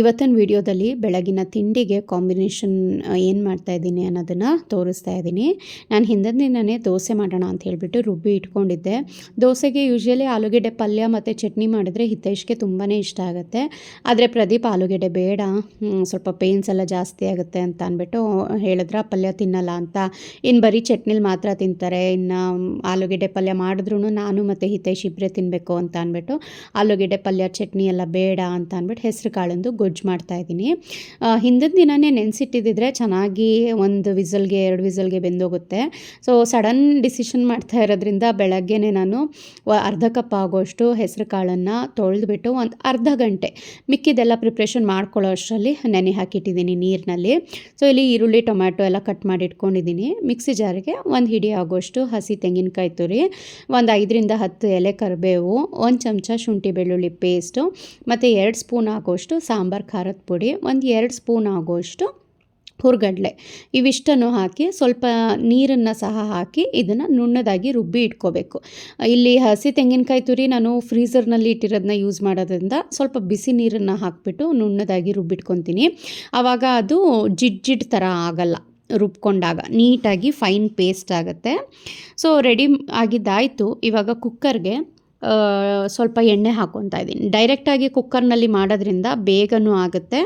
ಇವತ್ತಿನ ವಿಡಿಯೋದಲ್ಲಿ ಬೆಳಗಿನ ತಿಂಡಿಗೆ ಕಾಂಬಿನೇಷನ್ ಏನು ಮಾಡ್ತಾ ಇದ್ದೀನಿ ಅನ್ನೋದನ್ನು ತೋರಿಸ್ತಾ ಇದ್ದೀನಿ. ನಾನು ಹಿಂದಿನ ದಿನವೇ ದೋಸೆ ಮಾಡೋಣ ಅಂತ ಹೇಳಿಬಿಟ್ಟು ರುಬ್ಬಿ ಇಟ್ಕೊಂಡಿದ್ದೆ. ದೋಸೆಗೆ ಯೂಶ್ವಲಿ ಆಲೂಗೆಡ್ಡೆ ಪಲ್ಯ ಮತ್ತು ಚಟ್ನಿ ಮಾಡಿದ್ರೆ ಹಿತೈಷ್ಗೆ ತುಂಬಾ ಇಷ್ಟ ಆಗುತ್ತೆ. ಆದರೆ ಪ್ರದೀಪ್, ಆಲೂಗೆಡ್ಡೆ ಬೇಡ ಸ್ವಲ್ಪ ಪೇನ್ಸ್ ಎಲ್ಲ ಜಾಸ್ತಿ ಆಗುತ್ತೆ ಅಂತ ಅಂದ್ಬಿಟ್ಟು ಹೇಳಿದ್ರೆ ಪಲ್ಯ ತಿನ್ನಲ್ಲ ಅಂತ. ಇನ್ನು ಬರೀ ಚಟ್ನಿಲಿ ಮಾತ್ರ ತಿಂತಾರೆ. ಇನ್ನು ಆಲೂಗೆಡ್ಡೆ ಪಲ್ಯ ಮಾಡಿದ್ರೂ ನಾನು ಮತ್ತು ಹಿತೈಷ್ ಇಬ್ಬರೇ ತಿನ್ನಬೇಕು ಅಂತ ಅಂದ್ಬಿಟ್ಟು ಆಲೂಗೆಡ್ಡೆ ಪಲ್ಯ, ಚಟ್ನಿ ಎಲ್ಲ ಬೇಡ ಅಂತ ಅಂದ್ಬಿಟ್ಟು ಹೆಸರು ಕಾಳಂದು ಮಾಡ್ತಾ ಇದ್ದೀನಿ. ಹಿಂದಿನ ದಿನವೇ ನೆನೆಸಿಟ್ಟಿದ್ದಿದ್ರೆ ಚೆನ್ನಾಗಿ ಒಂದು ವಿಸಲ್ಗೆ, ಎರಡು ವಿಸಲ್ಗೆ ಬೆಂದೋಗುತ್ತೆ. ಸೊ ಸಡನ್ ಡಿಸಿಷನ್ ಮಾಡ್ತಾ ಇರೋದ್ರಿಂದ ಬೆಳಗ್ಗೆನೇ ನಾನು ಅರ್ಧ ಕಪ್ ಆಗೋಷ್ಟು ಹೆಸರು ಕಾಳನ್ನು ತೊಳೆದ್ಬಿಟ್ಟು ಒಂದು ಅರ್ಧ ಗಂಟೆ ಮಿಕ್ಕಿದೆಲ್ಲ ಪ್ರಿಪ್ರೇಷನ್ ಮಾಡ್ಕೊಳ್ಳೋ ಅಷ್ಟರಲ್ಲಿ ನೆನೆ ಹಾಕಿಟ್ಟಿದ್ದೀನಿ ನೀರಿನಲ್ಲಿ. ಸೊ ಇಲ್ಲಿ ಈರುಳ್ಳಿ, ಟೊಮ್ಯಾಟೊ ಎಲ್ಲ ಕಟ್ ಮಾಡಿ ಇಟ್ಕೊಂಡಿದ್ದೀನಿ. ಮಿಕ್ಸಿ ಜಾರಿಗೆ ಒಂದು ಹಿಡಿ ಆಗೋಷ್ಟು ಹಸಿ ತೆಂಗಿನಕಾಯಿ ತುರಿ, ಒಂದು ಐದರಿಂದ ಹತ್ತು ಎಲೆ ಕರಿಬೇವು, ಒಂದು ಚಮಚ ಶುಂಠಿ ಬೆಳ್ಳುಳ್ಳಿ ಪೇಸ್ಟು ಮತ್ತು ಎರಡು ಸ್ಪೂನ್ ಆಗೋಷ್ಟು ಸಾಂಬಾರು. ಖಾರದ ಪುಡಿ, ಒಂದು ಎರಡು ಸ್ಪೂನ್ ಆಗೋಷ್ಟು ಹುರ್ಗಡ್ಲೆ. ಇವಿಷ್ಟನ್ನು ಹಾಕಿ ಸ್ವಲ್ಪ ನೀರನ್ನು ಸಹ ಹಾಕಿ ಇದನ್ನು ನುಣ್ಣದಾಗಿ ರುಬ್ಬಿ ಇಟ್ಕೋಬೇಕು. ಇಲ್ಲಿ ಹಸಿ ತೆಂಗಿನಕಾಯಿ ತುರಿ ನಾನು ಫ್ರೀಸರ್ನಲ್ಲಿ ಇಟ್ಟಿರೋದನ್ನ ಯೂಸ್ ಮಾಡೋದ್ರಿಂದ ಸ್ವಲ್ಪ ಬಿಸಿ ನೀರನ್ನು ಹಾಕಿಬಿಟ್ಟು ನುಣ್ಣದಾಗಿ ರುಬ್ಬಿಟ್ಕೊತೀನಿ. ಆವಾಗ ಅದು ಜಿಡ್ ಜಿಡ್ ಥರ ಆಗಲ್ಲ ರುಬ್ಕೊಂಡಾಗ. ನೀಟಾಗಿ ಫೈನ್ ಪೇಸ್ಟ್ ಆಗುತ್ತೆ. ಸೊ, ರೆಡಿ ಆಗಿದ್ದಾಯಿತು. ಇವಾಗ ಕುಕ್ಕರ್ಗೆ ಸ್ವಲ್ಪ ಎಣ್ಣೆ ಹಾಕ್ಕೊತಾ ಇದ್ದೀನಿ. ಡೈರೆಕ್ಟಾಗಿ ಕುಕ್ಕರ್ನಲ್ಲಿ ಮಾಡೋದ್ರಿಂದ ಬೇಗನೂ ಆಗುತ್ತೆ.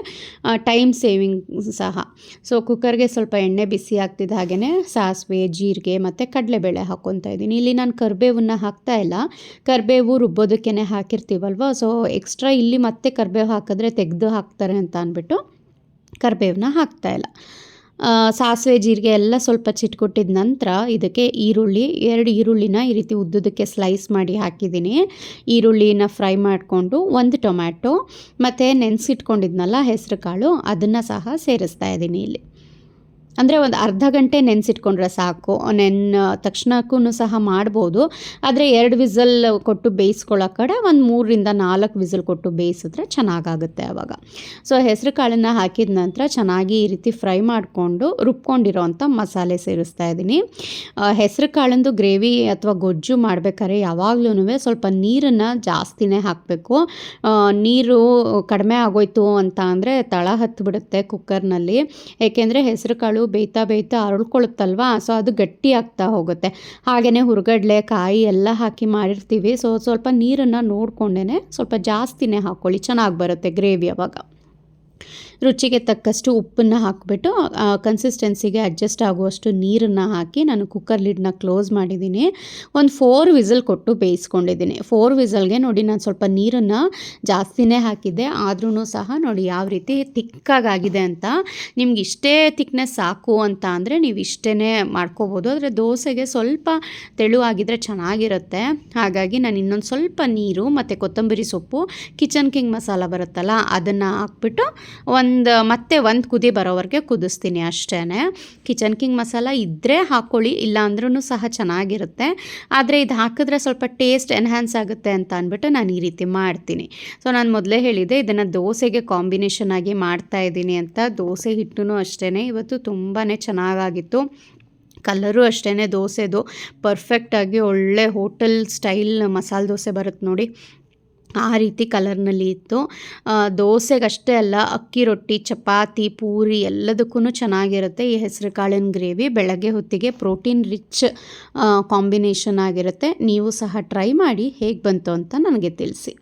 ಟೈಮ್ ಸೇವಿಂಗ್ ಸಹ. ಸೊ ಕುಕ್ಕರ್ಗೆ ಸ್ವಲ್ಪ ಎಣ್ಣೆ ಬಿಸಿ ಆಗ್ತಿದ್ದ ಹಾಗೆಯೇ ಸಾಸಿವೆ ಜೀರಿಗೆ ಮತ್ತು ಕಡಲೆಬೇಳೆ ಹಾಕ್ಕೊತಾ ಇದ್ದೀನಿ. ಇಲ್ಲಿ ನಾನು ಕರಿಬೇವನ್ನ ಹಾಕ್ತಾ ಇಲ್ಲ. ಕರಿಬೇವು ರುಬ್ಬೋದಕ್ಕೇ ಹಾಕಿರ್ತೀವಲ್ವ? ಸೊ ಎಕ್ಸ್ಟ್ರಾ ಇಲ್ಲಿ ಮತ್ತೆ ಕರಿಬೇವು ಹಾಕಿದ್ರೆ ತೆಗೆದು ಹಾಕ್ತಾರೆ ಅಂತ ಅಂದ್ಬಿಟ್ಟು ಕರಿಬೇವನ್ನ ಹಾಕ್ತಾ ಇಲ್ಲ. ಆ, ಸಾಸಿವೆ, ಜೀರಿಗೆ ಎಲ್ಲ ಸ್ವಲ್ಪ ಚಿಟ್ಕೊಟ್ಟಿದ ನಂತರ ಇದಕ್ಕೆ ಈರುಳ್ಳಿ, ಎರಡು ಈರುಳ್ಳಿನ ಈ ರೀತಿ ಉದ್ದುದಕ್ಕೆ ಸ್ಲೈಸ್ ಮಾಡಿ ಹಾಕಿದ್ದೀನಿ. ಈರುಳ್ಳಿನ ಫ್ರೈ ಮಾಡಿಕೊಂಡು ಒಂದು ಟೊಮ್ಯಾಟೊ, ಮತ್ತು ನೆನೆಸಿಟ್ಕೊಂಡಿದ್ನಲ್ಲ ಹೆಸರು ಕಾಳು ಅದನ್ನು ಸಹ ಸೇರಿಸ್ತಾ ಇದ್ದೀನಿ ಇಲ್ಲಿ. ಅಂದರೆ ಒಂದು ಅರ್ಧ ಗಂಟೆ ನೆನೆಸಿಟ್ಕೊಂಡ್ರೆ ಸಾಕು. ನೆನ್ನ ತಕ್ಷಣಕ್ಕೂ ಸಹ ಮಾಡ್ಬೋದು. ಆದರೆ ಎರಡು ವಿಸಲ್ ಕೊಟ್ಟು ಬೇಯಿಸ್ಕೊಳ್ಳೋ ಕಡೆ ಒಂದು ಮೂರರಿಂದ ನಾಲ್ಕು ವಿಸಲ್ ಕೊಟ್ಟು ಬೇಯಿಸಿದ್ರೆ ಚೆನ್ನಾಗಾಗುತ್ತೆ ಆವಾಗ ಸೊ ಹೆಸರು ಕಾಳನ್ನು ಹಾಕಿದ ನಂತರ ಚೆನ್ನಾಗಿ ಈ ರೀತಿ ಫ್ರೈ ಮಾಡಿಕೊಂಡು ರುಬ್ಕೊಂಡಿರೋ ಅಂಥ ಮಸಾಲೆ ಸೇರಿಸ್ತಾ ಇದ್ದೀನಿ. ಹೆಸರು ಕಾಳಂದು ಗ್ರೇವಿ ಅಥವಾ ಗೊಜ್ಜು ಮಾಡಬೇಕಾದ್ರೆ ಯಾವಾಗ್ಲೂ ಸ್ವಲ್ಪ ನೀರನ್ನು ಜಾಸ್ತಿನೇ ಹಾಕಬೇಕು. ನೀರು ಕಡಿಮೆ ಆಗೋಯ್ತು ಅಂತ ಅಂದರೆ ತಳ ಹತ್ತಿಬಿಡುತ್ತೆ ಕುಕ್ಕರ್ನಲ್ಲಿ ಏಕೆಂದರೆ ಹೆಸರು ಬೇಯ್ತಾ ಬೇಯ್ತಾ ಅರಳ್ಕೊಳುತ್ತಲ್ವಾ ಸೊ ಅದು ಗಟ್ಟಿ ಆಗ್ತಾ ಹೋಗುತ್ತೆ. ಹಾಗೆಯೇ ಹುರ್ಗಡ್ಲೆ, ಕಾಯಿ ಎಲ್ಲ ಹಾಕಿ ಮಾಡಿರ್ತೀವಿ. ಸೊ ಸ್ವಲ್ಪ ನೀರನ್ನು ನೋಡ್ಕೊಂಡೇ ಸ್ವಲ್ಪ ಜಾಸ್ತಿನೇ ಹಾಕ್ಕೊಳ್ಳಿ ಚೆನ್ನಾಗಿ ಬರುತ್ತೆ ಗ್ರೇವಿ ಅವಾಗ. ರುಚಿಗೆ ತಕ್ಕಷ್ಟು ಉಪ್ಪನ್ನು ಹಾಕಿಬಿಟ್ಟು ಕನ್ಸಿಸ್ಟೆನ್ಸಿಗೆ ಅಡ್ಜಸ್ಟ್ ಆಗುವಷ್ಟು ನೀರನ್ನು ಹಾಕಿ ನಾನು ಕುಕ್ಕರ್ ಲಿಡ್ನ ಕ್ಲೋಸ್ ಮಾಡಿದ್ದೀನಿ. ಒಂದು ಫೋರ್ ವಿಸಲ್ ಕೊಟ್ಟು ಬೇಯಿಸ್ಕೊಂಡಿದ್ದೀನಿ. ಫೋರ್ ವಿಸಲ್ಗೆ ನೋಡಿ ನಾನು ಸ್ವಲ್ಪ ನೀರನ್ನು ಜಾಸ್ತಿನೇ ಹಾಕಿದ್ದೆ. ಆದ್ರೂ ಸಹ ನೋಡಿ ಯಾವ ರೀತಿ ತಿಕ್ಕಾಗಿದೆ ಅಂತ. ನಿಮ್ಗೆ ಇಷ್ಟೇ ತಿಕ್ನೆಸ್ ಸಾಕು ಅಂತ ಅಂದರೆ ನೀವು ಇಷ್ಟೇ ಮಾಡ್ಕೋಬೋದು. ಆದರೆ ದೋಸೆಗೆ ಸ್ವಲ್ಪ ತೆಳುವಾಗಿದ್ದರೆ ಚೆನ್ನಾಗಿರುತ್ತೆ. ಹಾಗಾಗಿ ನಾನು ಇನ್ನೊಂದು ಸ್ವಲ್ಪ ನೀರು ಮತ್ತು ಕೊತ್ತಂಬರಿ ಸೊಪ್ಪು ಕಿಚನ್ ಕಿಂಗ್ ಮಸಾಲ ಬರುತ್ತಲ್ಲ, ಅದನ್ನು ಹಾಕ್ಬಿಟ್ಟು ಒಂದು, ಮತ್ತೆ ಒಂದು ಕುದಿ ಬರೋವರೆಗೆ ಕುದಿಸ್ತೀನಿ ಅಷ್ಟೇ ಕಿಚನ್ ಕಿಂಗ್ ಮಸಾಲ ಇದ್ದರೆ ಹಾಕ್ಕೊಳ್ಳಿ ಇಲ್ಲ ಅಂದ್ರೂ ಸಹ ಚೆನ್ನಾಗಿರುತ್ತೆ. ಆದರೆ ಇದು ಹಾಕಿದ್ರೆ ಸ್ವಲ್ಪ ಟೇಸ್ಟ್ ಎನ್ಹ್ಯಾನ್ಸ್ ಆಗುತ್ತೆ ಅಂತ ಅಂದ್ಬಿಟ್ಟು ನಾನು ಈ ರೀತಿ ಮಾಡ್ತೀನಿ. ಸೊ ನಾನು ಮೊದಲೇ ಹೇಳಿದೆ ಇದನ್ನು ದೋಸೆಗೆ ಕಾಂಬಿನೇಷನ್ ಆಗಿ ಮಾಡ್ತಾ ಇದ್ದೀನಿ ಅಂತ. ದೋಸೆ ಹಿಟ್ಟು ಅಷ್ಟೇ ಇವತ್ತು ತುಂಬಾ ಚೆನ್ನಾಗಾಗಿತ್ತು. ಕಲರು ಅಷ್ಟೇ ದೋಸೆದು. ಪರ್ಫೆಕ್ಟಾಗಿ ಒಳ್ಳೆ ಹೋಟೆಲ್ ಸ್ಟೈಲ್ ಮಸಾಲೆ ದೋಸೆ ಬರುತ್ತೆ ನೋಡಿ. ಆ ರೀತಿ ಕಲರ್ನಲ್ಲಿ ಇತ್ತು. ದೋಸೆಗಷ್ಟೇ ಅಲ್ಲ, ಅಕ್ಕಿ ರೊಟ್ಟಿ, ಚಪಾತಿ, ಪೂರಿ ಎಲ್ಲದಕ್ಕೂ ಚೆನ್ನಾಗಿರುತ್ತೆ. ಈ ಹೆಸರು ಕಾಳಿನ ಗ್ರೇವಿ ಬೆಳಗ್ಗೆ ಹೊತ್ತಿಗೆ ಪ್ರೋಟೀನ್ ರಿಚ್ ಕಾಂಬಿನೇಷನ್ ಆಗಿರುತ್ತೆ. ನೀವು ಸಹ ಟ್ರೈ ಮಾಡಿ ಹೇಗೆ ಬಂತು ಅಂತ ನನಗೆ ತಿಳಿಸಿ.